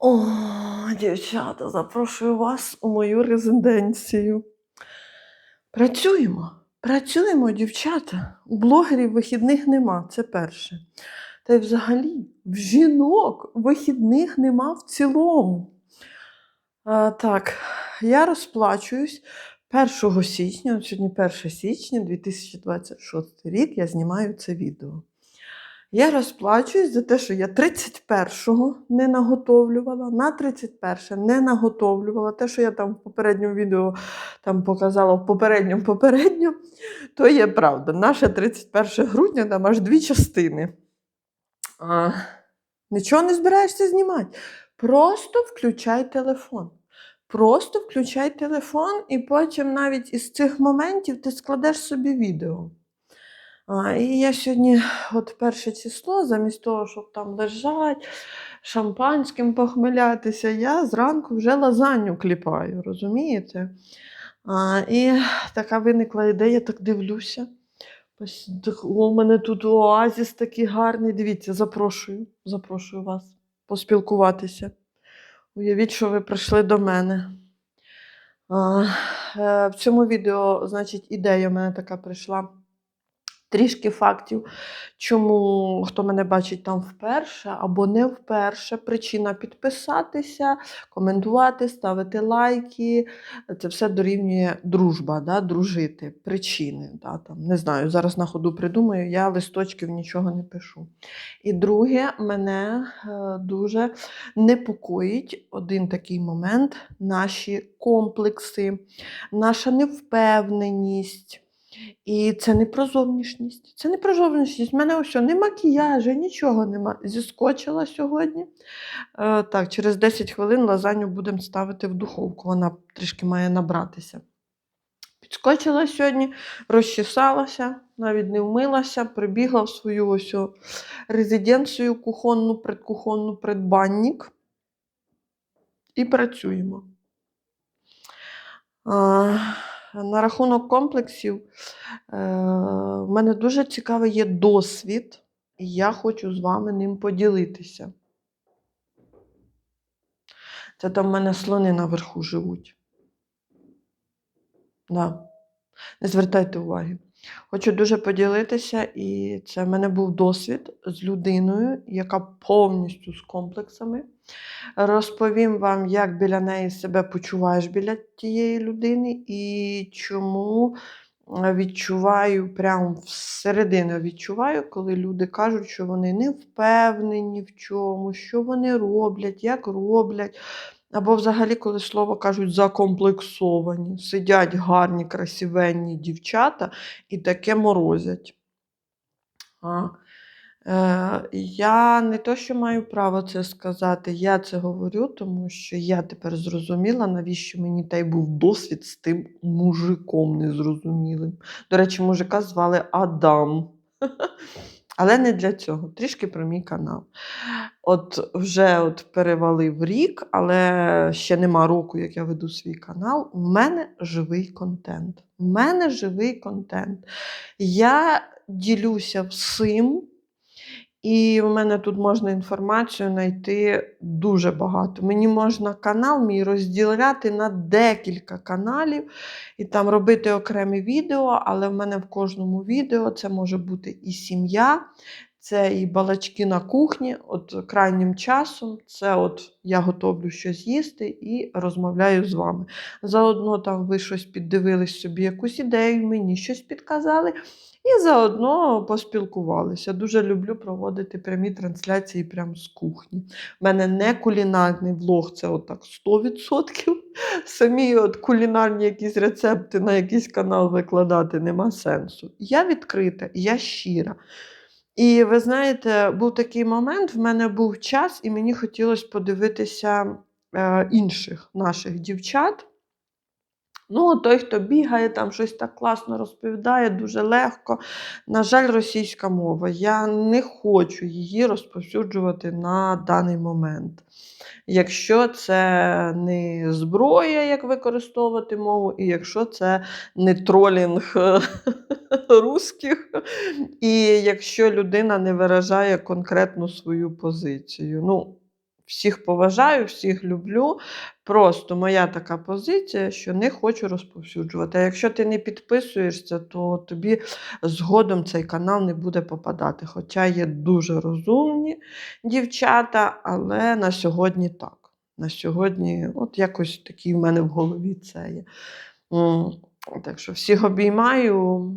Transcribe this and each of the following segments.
О, дівчата, запрошую вас у мою резиденцію. Працюємо, працюємо, дівчата. У блогерів вихідних нема, це перше. Та й взагалі в жінок вихідних нема в цілому. А, так, я розплачуюсь 1 січня, сьогодні 1 січня 2026 рік, я знімаю це відео. Я розплачуюсь за те, що я 31-го не наготовлювала, на 31 не наготовлювала. Те, що я там в попередньому відео там показала в попередньому попередньому, то є правда. Наше 31 грудня там аж дві частини. А, нічого не збираєшся знімати. Просто включай телефон. Просто включай телефон, і потім навіть із цих моментів ти складеш собі відео. І я сьогодні, от перше число, замість того, щоб там лежать, шампанським похмелятися, я зранку вже лазанью кліпаю, розумієте? А, і така виникла ідея, так дивлюся. У мене тут оазіс такий гарний. Дивіться, запрошую, запрошую вас поспілкуватися. Уявіть, що ви прийшли до мене. А, е, в цьому відео, значить, ідея в мене така прийшла. Трішки фактів, чому хто мене бачить там вперше або не вперше. Причина підписатися, коментувати, ставити лайки. Це все дорівнює дружба, да, дружити, причини. Да, там, Не знаю, зараз на ходу придумаю, я листочків нічого не пишу. І друге, мене е, дуже непокоїть один такий момент: наші комплекси, наша невпевненість. І це не про зовнішність. Це не про зовнішність. У мене ось не макіяжу, нічого нема. Зіскочила сьогодні. Е, так, через 10 хвилин лазанью будемо ставити в духовку. Вона трішки має набратися. Підскочила сьогодні, розчесалася, навіть не вмилася, прибігла в свою ось резиденцію кухонну, предкухонну, предбанник. І працюємо. А, на рахунок комплексів, е, в мене дуже цікавий є досвід, і я хочу з вами ним поділитися. Це там в мене слони наверху живуть. Да. Не звертайте уваги. Хочу дуже поділитися, і це в мене був досвід з людиною, яка повністю з комплексами. Розповім вам, як біля неї себе почуваєш біля тієї людини, і чому е, відчуваю, прямо всередину відчуваю, коли люди кажуть, що вони не впевнені в чому, що вони роблять, як роблять. Або взагалі, коли слово кажуть закомплексовані, сидять гарні, красивенні дівчата і таке морозять. А, е, я не то, що маю право це сказати, я це говорю, тому що я тепер зрозуміла, навіщо мені той був досвід з тим мужиком незрозумілим. До речі, мужика звали Адам. Але не для цього. Трішки про мій канал. От вже от перевалив рік, але ще нема року, як я веду свій канал. У мене живий контент. У мене живий контент. Я ділюся всім. І в мене тут можна інформацію знайти дуже багато. Мені можна канал мій розділяти на декілька каналів і там робити окремі відео, але в мене в кожному відео це може бути і сім'я, це і балачки на кухні. От крайнім часом це от я готовлю щось їсти і розмовляю з вами. Заодно там ви щось піддивились собі, якусь ідею, мені щось підказали. І заодно поспілкувалися. Дуже люблю проводити прямі трансляції прямо з кухні. У мене не кулінарний влог, це отак 100%. Самі от кулінарні якісь рецепти на якийсь канал викладати нема сенсу. Я відкрита, я щира. І ви знаєте, був такий момент, в мене був час, і мені хотілося подивитися е, інших наших дівчат. Ну, той, хто бігає, там щось так класно розповідає, дуже легко. На жаль, російська мова. Я не хочу її розповсюджувати на даний момент. Якщо це не зброя, як використовувати мову, і якщо це не тролінг русських, і якщо людина не виражає конкретну свою позицію. Ну, всіх поважаю, всіх люблю. Просто моя така позиція, що не хочу розповсюджувати. А якщо ти не підписуєшся, то тобі згодом цей канал не буде попадати. Хоча є дуже розумні дівчата, але на сьогодні так. На сьогодні, от якось такий в мене в голові це є. Так що всіх обіймаю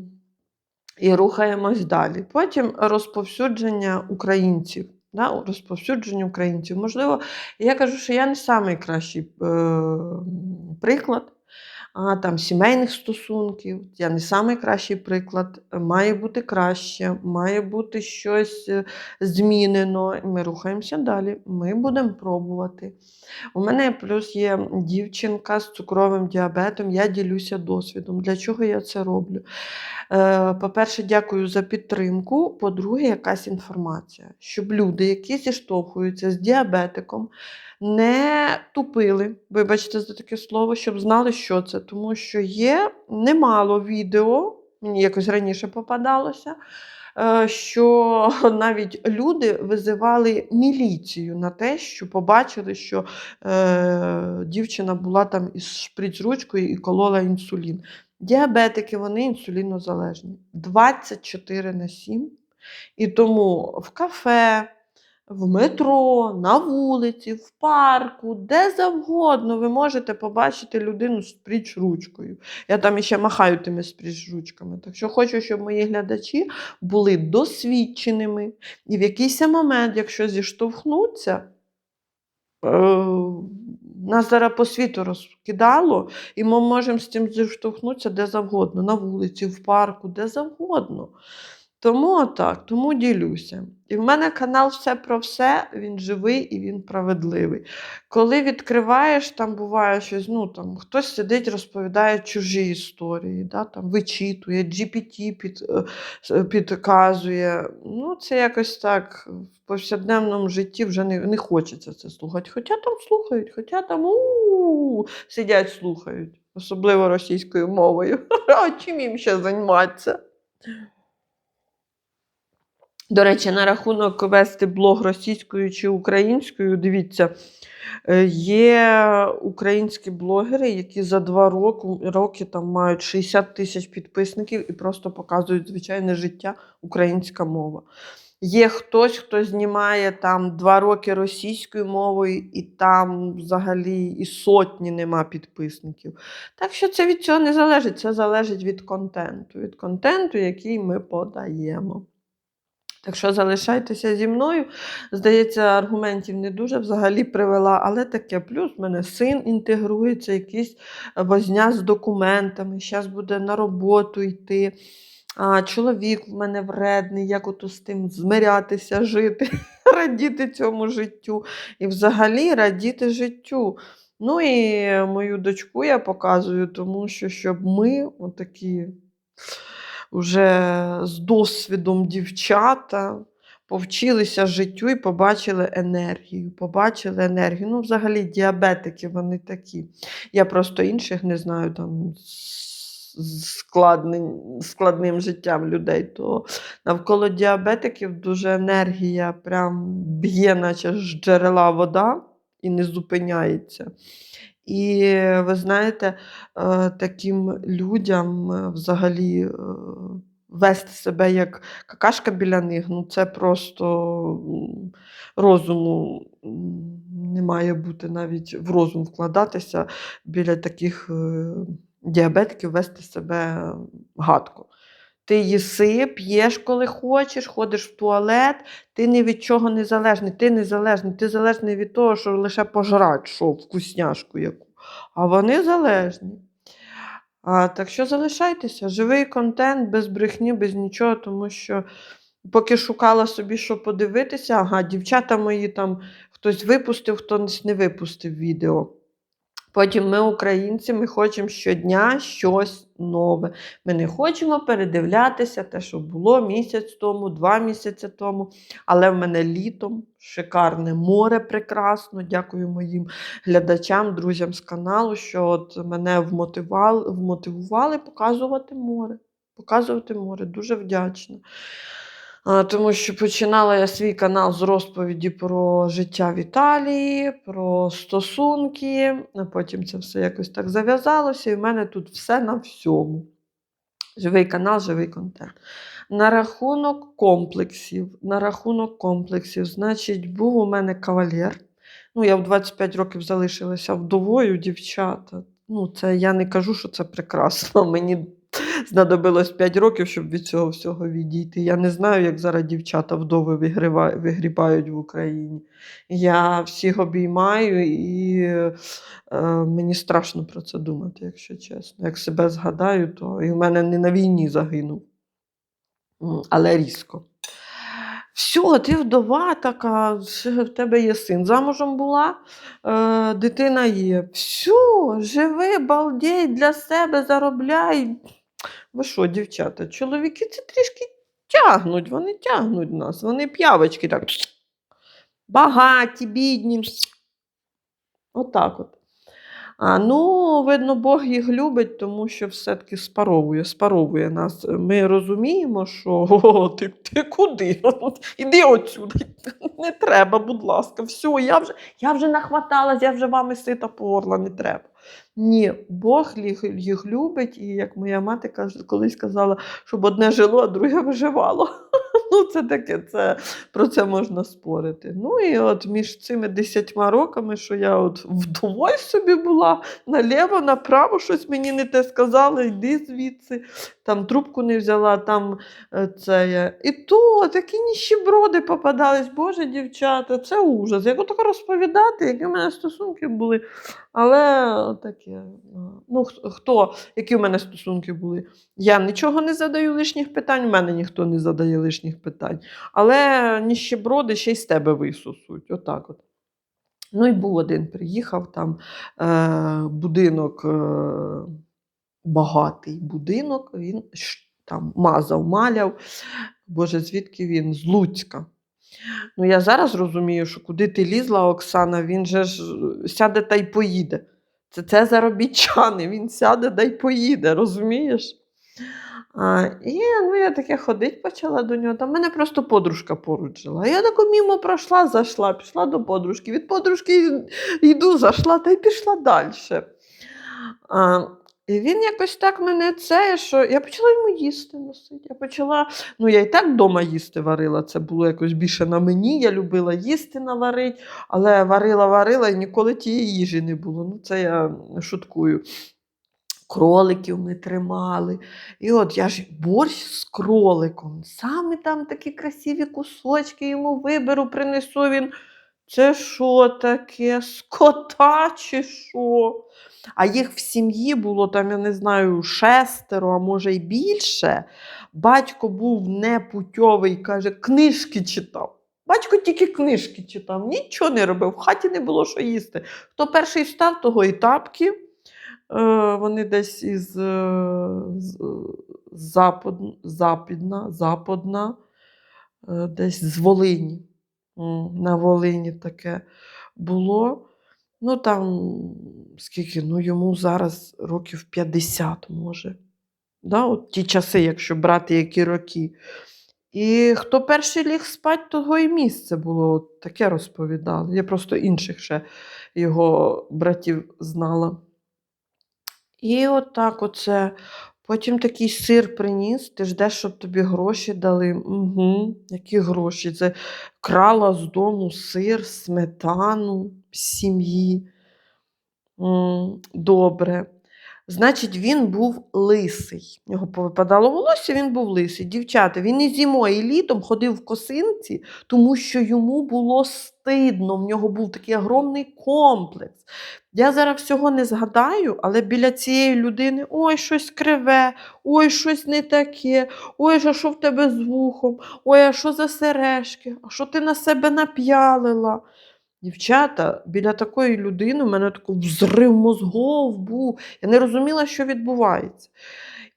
і рухаємось далі. Потім розповсюдження українців. Да, розповсюдження українців. Можливо, я кажу, що я не найкращий е, приклад а, там, сімейних стосунків. Я не найкращий приклад. Має бути краще, має бути щось е, змінено. Ми рухаємося далі. Ми будемо пробувати. У мене плюс є дівчинка з цукровим діабетом, я ділюся досвідом. Для чого я це роблю? Е, По-перше, дякую за підтримку. По-друге, якась інформація, щоб люди, які зіштовхуються з діабетиком, не тупили, вибачте за таке слово, щоб знали, що це. Тому що є немало відео, мені якось раніше попадалося, е, що навіть люди визивали міліцію на те, що побачили, що е, дівчина була там із шприц-ручкою і колола інсулін. Діабетики, вони інсулінозалежні. 24 на 7. І тому в кафе, в метро, на вулиці, в парку, де завгодно ви можете побачити людину з пріч-ручкою. Я там іще махаю тими спріч-ручками. Так що хочу, щоб мої глядачі були досвідченими. І в якийсь момент, якщо зіштовхнуться, е, нас зараз по світу розкидало, і ми можемо з цим зіштовхнутися де завгодно, на вулиці, в парку, де завгодно. Тому отак, тому ділюся. І в мене канал все про все, він живий і він справедливий. Коли відкриваєш, там буває щось, ну там хтось сидить, розповідає чужі історії, да, там вичитує, GPT під, е, підказує. Ну, це якось так в повсякденному житті вже не, не хочеться це слухати. Хоча там слухають, хоча там у сидять, слухають, особливо російською мовою. А чим їм ще займатися? До речі, на рахунок вести блог російською чи українською, дивіться, е, є українські блогери, які за два роки, роки там мають 60 тисяч підписників і просто показують звичайне життя українська мова. Є хтось, хто знімає там два роки російською мовою, і там взагалі і сотні нема підписників. Так що це від цього не залежить, це залежить від контенту, від контенту, який ми подаємо. Так що залишайтеся зі мною. Здається, аргументів не дуже взагалі привела, але таке. Плюс в мене син інтегрується, якийсь возня з документами, зараз буде на роботу йти. А, чоловік в мене вредний, як ото з тим змирятися, жити, радіти цьому життю. І взагалі радіти життю. Ну і мою дочку я показую, тому що щоб ми, отакі вже з досвідом дівчата, повчилися життю і побачили енергію. Побачили енергію. Ну, взагалі, діабетики вони такі. Я просто інших не знаю там складним, складним життям людей. То навколо діабетиків дуже енергія прям б'є, наче з джерела вода і не зупиняється. І ви знаєте, е, таким людям е, взагалі е, вести себе як какашка біля них, ну це просто розуму не має бути навіть в розум вкладатися біля таких е, діабетиків, вести себе гадко. Ти їси, п'єш, коли хочеш, ходиш в туалет, ти ні від чого не залежний, ти не залежний, ти залежний від того, що лише пожрать, що вкусняшку яку. А вони залежні. А, так що залишайтеся, живий контент, без брехні, без нічого, тому що поки шукала собі, що подивитися, ага, дівчата мої там хтось випустив, хтось не випустив відео. Потім ми, українці, ми хочемо щодня щось нове. Ми не хочемо передивлятися те, що було місяць тому, два місяці тому. Але в мене літом шикарне море прекрасно. Дякую моїм глядачам, друзям з каналу, що от мене вмотивували, вмотивували показувати море. Показувати море. Дуже вдячна. Тому що починала я свій канал з розповіді про життя в Італії, про стосунки, а потім це все якось так зав'язалося, і в мене тут все на всьому. Живий канал, живий контент. На рахунок комплексів. На рахунок комплексів, значить, був у мене кавалер. Ну, я в 25 років залишилася вдовою, дівчата. Ну, це я не кажу, що це прекрасно. Мені знадобилось 5 років, щоб від цього всього відійти. Я не знаю, як зараз дівчата вдови вигрібають в Україні. Я всіх обіймаю, і е, мені страшно про це думати, якщо чесно. Як себе згадаю, то і в мене не на війні загинув, але різко. Все, ти вдова така, в тебе є син. Замужем була, е, дитина є. Все, живи, балдей для себе, заробляй. Ви що, дівчата, чоловіки це трішки тягнуть, вони тягнуть нас, вони п'явочки так. Багаті, бідні. Отак от. А, ну, видно, Бог їх любить, тому що все-таки спаровує, спаровує нас. Ми розуміємо, що о, ти, ти куди? Іди отсюди. Не треба, будь ласка, все, я вже, я вже нахваталась, я вже вами сита порла, не треба. Ні, Бог їх, любить, і як моя мати колись казала, щоб одне жило, а друге виживало. Ну, це таке, це, про це можна спорити. Ну і от між цими десятьма роками, що я от вдоволь собі була, наліво, направо щось мені не те сказали, йди звідси, там трубку не взяла, там е, це я. І то такі ніщеброди попадались, Боже, дівчата, це ужас. Як отако розповідати, які в мене стосунки були. Але таке. Ну, хто, які в мене стосунки були? Я нічого не задаю лишніх питань, в мене ніхто не задає лишніх питань. Але ніщеброди ще й з тебе висусуть. Отак от. Ну і був один, приїхав там е, будинок, е, багатий будинок, він там мазав, маляв. Боже, звідки він? З Луцька. Ну, я зараз розумію, що куди ти лізла, Оксана, він же ж е, сяде та й поїде. Це, це заробітчани, він сяде та й поїде, розумієш? А, і ну, я таке ходить почала до нього. Там мене просто подружка поруч жила. Я тако мімо пройшла, зайшла, пішла до подружки. Від подружки йду, зайшла та й пішла далі. І він якось так мене це, що я почала йому їсти носити. Я почала, ну я і так вдома їсти варила, це було якось більше на мені. Я любила їсти наварити, але варила, варила і ніколи тієї їжі не було. Ну, це я шуткую. Кроликів ми тримали. І от я ж борщ з кроликом. Саме там такі красиві кусочки йому виберу, принесу він. Це що таке? Скота чи що? А їх в сім'ї було там, я не знаю, шестеро, а може й більше. Батько був непутьовий, каже, книжки читав. Батько тільки книжки читав, нічого не робив, в хаті не було що їсти. Хто перший встав, того і тапки. Е, Вони десь із е, запідна, западна, е, десь з Волині. На Волині таке було. Ну там скільки, ну йому зараз років 50 може. Да? От ті часи, якщо брати які роки. І хто перший ліг спать, того і місце було. Таке розповідали. Я просто інших ще його братів знала. І от оце. Потім такий сир приніс, ти ждеш, щоб тобі гроші дали. Угу, які гроші? Це крала з дому сир, сметану сім'ї. Добре. Значить, він був лисий. Його повипадало волосся, він був лисий. Дівчата, він і зимою, і літом ходив в косинці, тому що йому було стидно. В нього був такий огромний комплекс. Я зараз всього не згадаю, але біля цієї людини ой, щось криве, ой, щось не таке, ой, а що в тебе з вухом, ой, а що за сережки, а що ти на себе нап'ялила. Дівчата, біля такої людини у мене такий взрив мозгов був. Я не розуміла, що відбувається.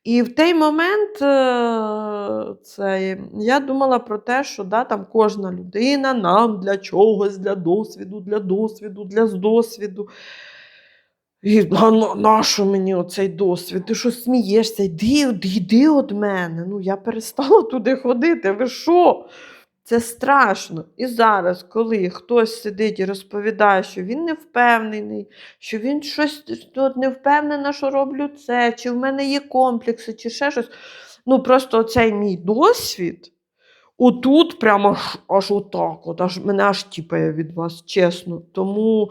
І в той момент е, це, я думала про те, що да, там кожна людина нам для чогось, для досвіду, для досвіду, для досвіду. І на, нащо мені оцей досвід? Ти що смієшся? Йди, йди від мене. Ну, я перестала туди ходити. Ви що? Це страшно. І зараз, коли хтось сидить і розповідає, що він не впевнений, що він щось тут не впевнена, що роблю це, чи в мене є комплекси, чи ще щось. Ну, просто оцей мій досвід. Отут прямо аж, аж отак, от, аж мене аж тіпає від вас, чесно. Тому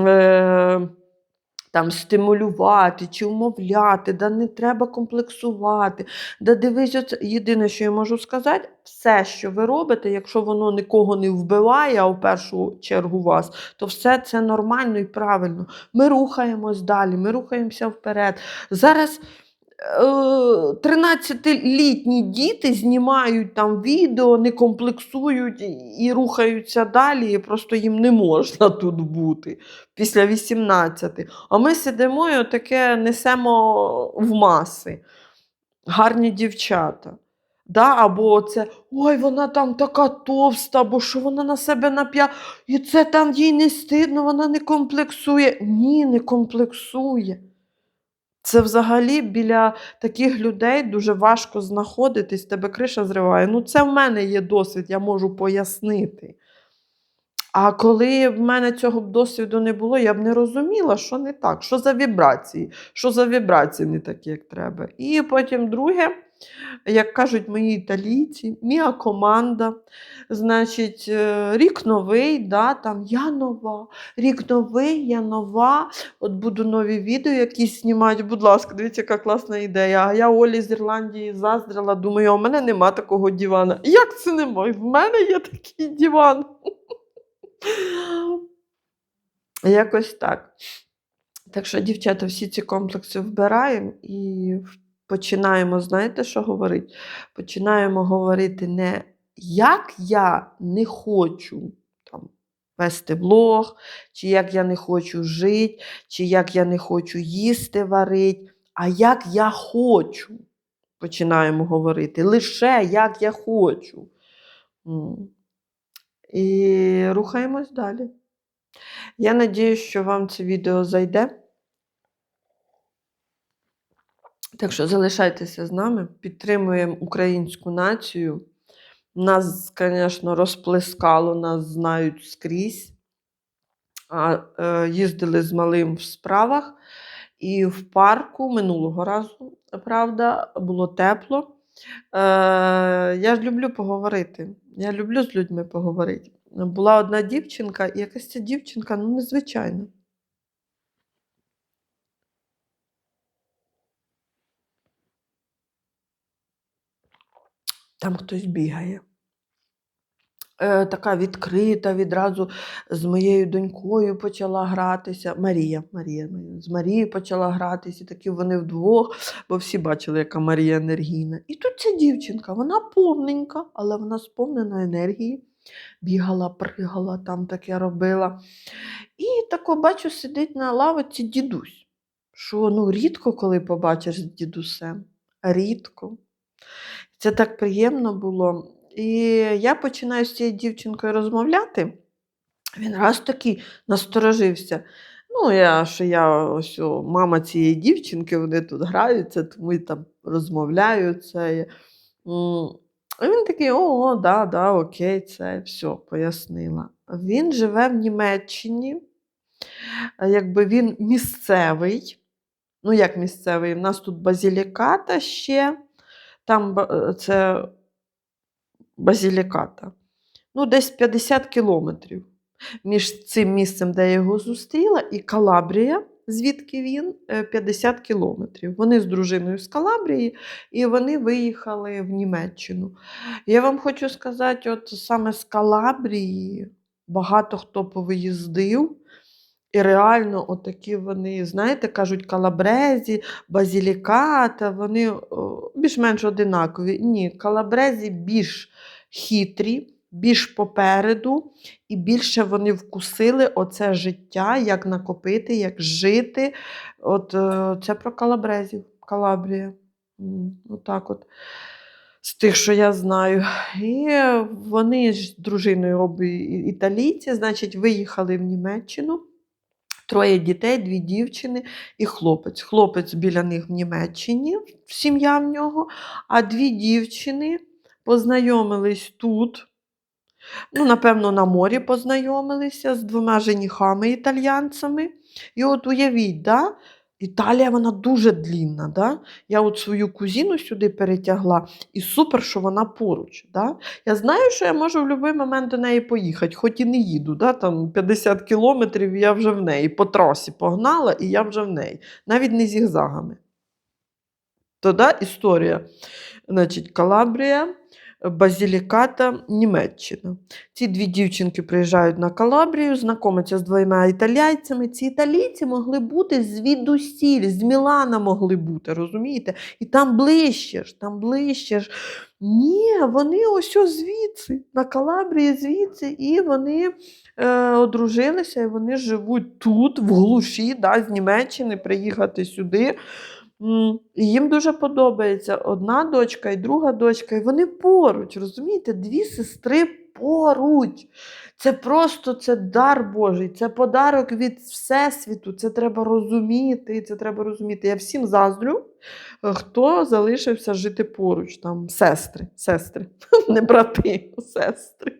е, там стимулювати чи вмовляти, да не треба комплексувати. Да дивись, оце. єдине, що я можу сказати, все, що ви робите, якщо воно нікого не вбиває, а в першу чергу вас, то все це нормально і правильно. Ми рухаємось далі, ми рухаємося вперед. Зараз. е, 13-літні діти знімають там відео, не комплексують і рухаються далі, і просто їм не можна тут бути після 18. А ми сидимо і таке несемо в маси. Гарні дівчата. Да, або це ой, вона там така товста, або що вона на себе нап'я, і це там їй не стидно, вона не комплексує. Ні, не комплексує. Це взагалі біля таких людей дуже важко знаходитись, тебе криша зриває. Ну, це в мене є досвід, я можу пояснити. А коли в мене цього досвіду не було, я б не розуміла, що не так, що за вібрації, що за вібрації не такі, як треба. І потім друге, як кажуть мої італійці, мія команда. Значить, е, рік новий, да, там я нова, рік новий, я нова. От буду нові відео якісь знімати. Будь ласка, дивіться, яка класна ідея. А я Олі з Ірландії заздрила, думаю, у мене нема такого дивана. Як це нема? В мене є такий диван. Якось так. Так що, дівчата, всі ці комплекси вбираємо і в- починаємо, знаєте, що говорити? Починаємо говорити не як я не хочу там, вести влог, чи як я не хочу жити, чи як я не хочу їсти варити, а як я хочу. Починаємо говорити. Лише як я хочу. І рухаємось далі. Я надію, що вам це відео зайде. Так що залишайтеся з нами, підтримуємо українську націю. Нас, звісно, розплескало, нас знають скрізь. А, е, їздили з малим в справах, і в парку минулого разу, правда, було тепло. Е, я ж люблю поговорити. Я люблю з людьми поговорити. Була одна дівчинка, і якась ця дівчинка, ну, незвичайна. Там хтось бігає. Е, така відкрита, відразу з моєю донькою почала гратися. Марія, Марія, з Марією почала гратися, такі вони вдвох, бо всі бачили, яка Марія енергійна. І тут ця дівчинка, вона повненька, але вона сповнена енергії. Бігала, пригала, там таке робила. І тако бачу, сидить на лавиці дідусь. Що ну, рідко коли побачиш з дідусем. Рідко. Це так приємно було. І я починаю з цією дівчинкою розмовляти. Він раз такий насторожився. Ну, я, що я ось о, мама цієї дівчинки, вони тут граються, тому і там розмовляю це. М, він такий: о, да, да, окей, це все, пояснила. Він живе в Німеччині, якби він місцевий. Ну, як місцевий, у нас тут базіліката ще, там е, це базіліката. Ну, десь 50 кілометрів між цим місцем, де я його зустріла, і Калабрія, звідки він, е, 50 кілометрів. Вони з дружиною з Калабрії, і вони виїхали в Німеччину. Я вам хочу сказати, от саме з Калабрії багато хто повиїздив. І реально, отакі вони, знаєте, кажуть, калабрезі, базіліката, вони більш-менш одинакові. Ні, калабрезі більш хитрі, більш попереду, і більше вони вкусили оце життя, як накопити, як жити. От е, це про калабрезів, Калабрія. Отак от. З тих, що я знаю. І вони з дружиною обі італійці, значить, виїхали в Німеччину. Троє дітей, дві дівчини і хлопець. Хлопець біля них в Німеччині, сім'я в нього, а дві дівчини познайомились тут. Ну, напевно, на морі познайомилися з двома женіхами італьянцями. І от уявіть, да? Італія вона дуже длінна. Да? Я от свою кузіну сюди перетягла, і супер, що вона поруч. Да? Я знаю, що я можу в будь-який момент до неї поїхати, хоч і не їду. Да? Там 50 кілометрів я вже в неї. По трасі погнала, і я вже в неї. Навіть не зігзагами. То да, історія. Значить, Калабрія, Базіліката, Німеччина. Ці дві дівчинки приїжджають на Калабрію, знайомляться з двома італійцями. Ці італійці могли бути звідусіль, з Мілана могли бути, розумієте? І там ближче ж, там ближче ж. Ні, вони ось звідси, на Калабрії звідси, і вони е, одружилися, і вони живуть тут, в глуші, да, з Німеччини, приїхати сюди. Їм дуже подобається одна дочка і друга дочка, і вони поруч, розумієте, дві сестри поруч. Це просто це дар Божий, це подарок від Всесвіту. Це треба розуміти. Це треба розуміти. Я всім заздрю, е, хто залишився жити поруч. Там сестри, сестри, не брати, сестри.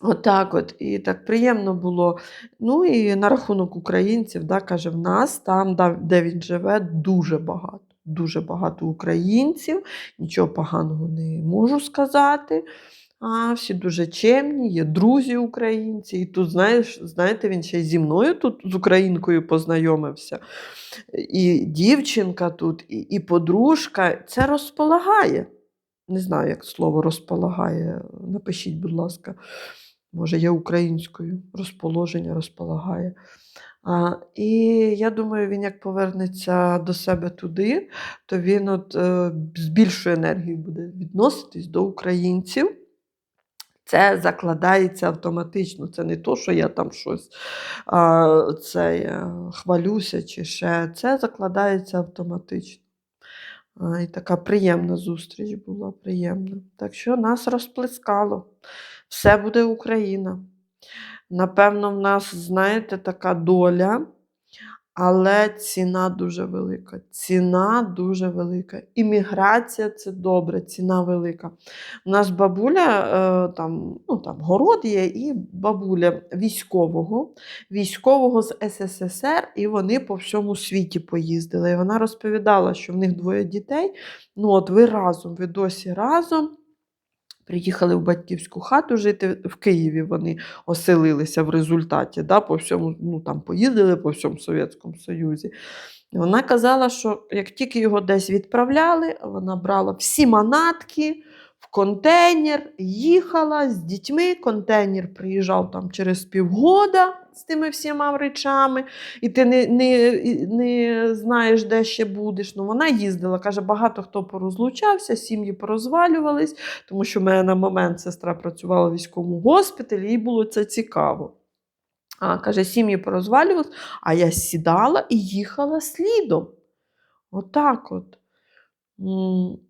Отак от. І так приємно було. Ну і на рахунок українців, да, каже, в нас там, де він живе, дуже багато. Дуже багато українців, нічого поганого не можу сказати. А всі дуже чемні, є друзі українці. І тут, знаєш, знаєте, він ще й зі мною тут з українкою познайомився. І дівчинка тут, і, і подружка. Це розполагає. Не знаю, як слово розполагає. Напишіть, будь ласка. Може, я українською розположення розполагає. А, і я думаю, він як повернеться до себе туди, то він от, е, з більшою енергією буде відноситись до українців. Це закладається автоматично. Це не то, що я там щось а, це, е, хвалюся чи ще. Це закладається автоматично. А, і така приємна зустріч була, приємна. Так що нас розплескало. Все буде Україна. Напевно, в нас, знаєте, така доля, але ціна дуже велика. Ціна дуже велика. Імміграція це добре, ціна велика. У нас бабуля, е, там, ну, там город є, і бабуля військового, військового з СССР, і вони по всьому світі поїздили. І вона розповідала, що в них двоє дітей. Ну, от ви разом, ви досі разом. Приїхали в батьківську хату жити в Києві. Вони оселилися в результаті. Да, по всьому, ну, там, поїздили по всьому Совєтському Союзі. Вона казала, що як тільки його десь відправляли, вона брала всі манатки контейнер, їхала з дітьми. Контейнер приїжджав там через півгода з тими всіма речами, і ти не, не, не знаєш, де ще будеш. Ну, вона їздила, каже, багато хто порозлучався, сім'ї порозвалювались, тому що в мене на момент сестра працювала в військовому госпіталі, їй було це цікаво. А, каже, сім'ї порозвалювались, а я сідала і їхала слідом. Отак от. М.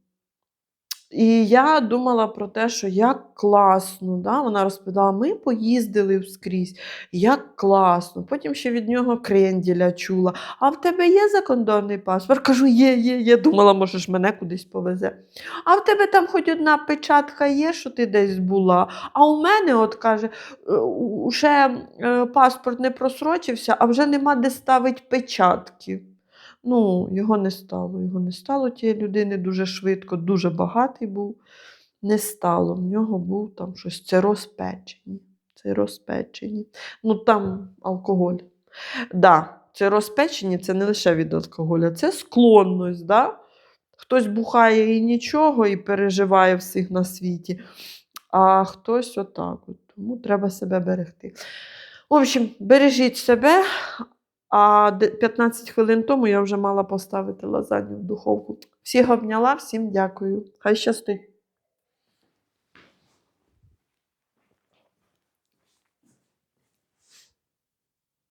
І я думала про те, що як класно. Да? Вона розповідала, ми поїздили скрізь, як класно. Потім ще від нього кренділя чула. А в тебе є закордонний паспорт? Кажу, є, є, є. Думала, може ж мене кудись повезе. А в тебе там хоч одна печатка є, що ти десь була. А у мене, от каже, «е, ще е, паспорт не просрочився, а вже нема де ставити печатки. Ну, його не стало. Його не стало тієї людини дуже швидко, дуже багатий був. Не стало. В нього був там щось це розпечені. Це розпечені. Ну там алкоголь. Да, це розпечені це не лише від алкоголя, це склонність. Да? Хтось бухає і нічого, і переживає всіх на світі, а хтось отак. От. Тому треба себе берегти. В общем, бережіть себе. А де- 15 хвилин тому я вже мала поставити лазанью в духовку. Всіх обняла, всім дякую. Хай щастить.